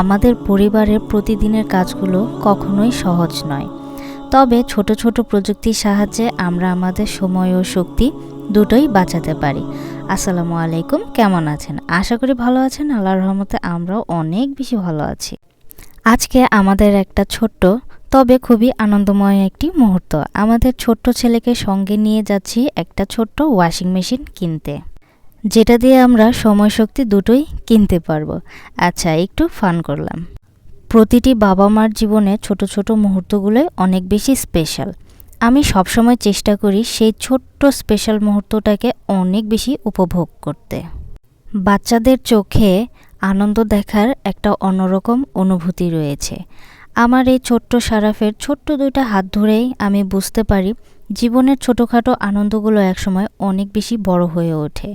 আমাদের পরিবারের প্রতিদিনের কাজগুলো কখনোই সহজ নয়। তবে ছোট ছোট প্রযুক্তির সাহায্যে আমরা আমাদের সময় ও শক্তি দুটোই বাঁচাতে পারি। আসসালামু আলাইকুম, কেমন আছেন? আশা করি ভালো আছেন। আল্লাহর রহমতে আমরাও অনেক বেশি ভালো আছি। আজকে আমাদের একটা ছোট্ট, তবে খুবই আনন্দময় একটি মুহূর্ত। আমাদের ছোট্ট ছেলেকে সঙ্গে নিয়ে যাচ্ছি একটা ছোট্ট ওয়াশিং মেশিন কিনতে। যেটা দিয়ে আমরা সময় শক্তি দুটোই কিনতে পারব। আচ্ছা একটু ফান করলাম। প্রতিটি বাবা মার জীবনে ছোট ছোট মুহূর্তগুলোই অনেক বেশি স্পেশাল আমি সবসময় চেষ্টা করি সেই ছোট্ট স্পেশাল মুহূর্তটাকে অনেক বেশি উপভোগ করতে। বাচ্চাদের চোখে আনন্দ দেখার একটা অন্যরকম অনুভূতি রয়েছে। আমার এই ছোট্ট সারাফের ছোট্ট দুইটা হাত ধরেই আমি বুঝতে পারি, জীবনের ছোটোখাটো আনন্দগুলো একসময় অনেক বেশি বড় হয়ে ওঠে।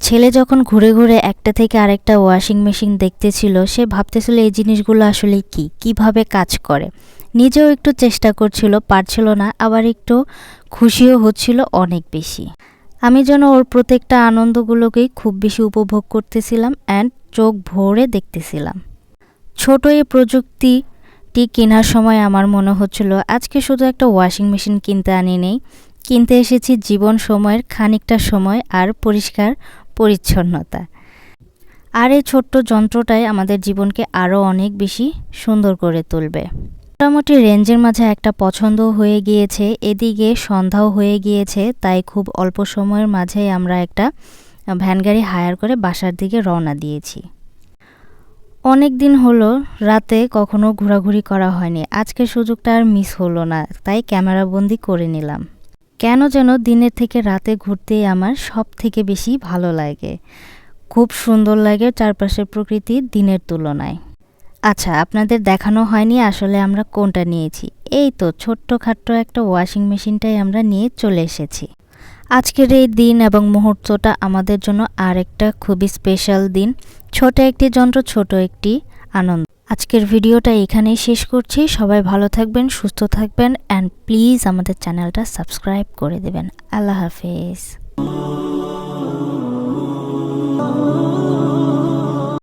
ছেলে যখন ঘুরে ঘুরে একটা থেকে আরেকটা ওয়াশিং মেশিন দেখতেছিল, সে ভাবতেছিল এই জিনিসগুলো আসলে কি? কীভাবে কাজ করে? নিজেও একটু চেষ্টা করছিল, পারছিল না, আবার একটু খুশিও হচ্ছিল অনেক বেশি। আমি যেন ওর প্রত্যেকটা আনন্দগুলোকেই খুব বেশি উপভোগ করতেছিলাম অ্যান্ড চোখ ভরে দেখতেছিলাম। ছোট এই প্রযুক্তিটি কেনার সময় আমার মনে হচ্ছিল, আজকে শুধু একটা ওয়াশিং মেশিন কিনতে আনি নেই। কিনতে এসেছি জীবন সময়ের খানিকটা সময় আর পরিষ্কার পরিচ্ছন্নতা। আর এই ছোট্ট যন্ত্রটাই আমাদের জীবনকে আরও অনেক বেশি সুন্দর করে তুলবে। মোটামুটি রেঞ্জের মাঝে একটা পছন্দ হয়ে গিয়েছে, এদিকে সন্ধ্যাও হয়ে গিয়েছে, তাই খুব অল্প সময়ের মাঝে আমরা একটা ভ্যান গাড়ি হায়ার করে বাসার দিকে রওনা দিয়েছি। অনেক দিন হলো রাতে কখনো ঘোরাঘুরি করা হয়নি আজকে সুযোগটা আর মিস হলো না, তাই ক্যামেরাবন্দি করে নিলাম। কেন যেন দিনের থেকে রাতে ঘুরতেই আমার সব থেকে বেশি ভালো লাগে। খুব সুন্দর লাগে চারপাশের প্রকৃতি দিনের তুলনায়। আচ্ছা আপনাদের দেখানো হয়নি আসলে আমরা কোনটা নিয়েছি। এই তো, ছোট্টখাট্ট একটা ওয়াশিং মেশিনটাই আমরা নিয়ে চলে এসেছি। আজকের এই দিন এবং মুহূর্তটা আমাদের জন্য আরেকটা খুবই স্পেশাল দিন। ছোট একটি যন্ত্র, ছোট একটি আনন্দ। আজকের ভিডিওটা এখানেই শেষ করছি। সবাই ভালো থাকবেন, সুস্থ থাকবেন অ্যান্ড প্লিজ আমাদের চ্যানেলটা সাবস্ক্রাইব করে দেবেন। আল্লাহ হাফেজ।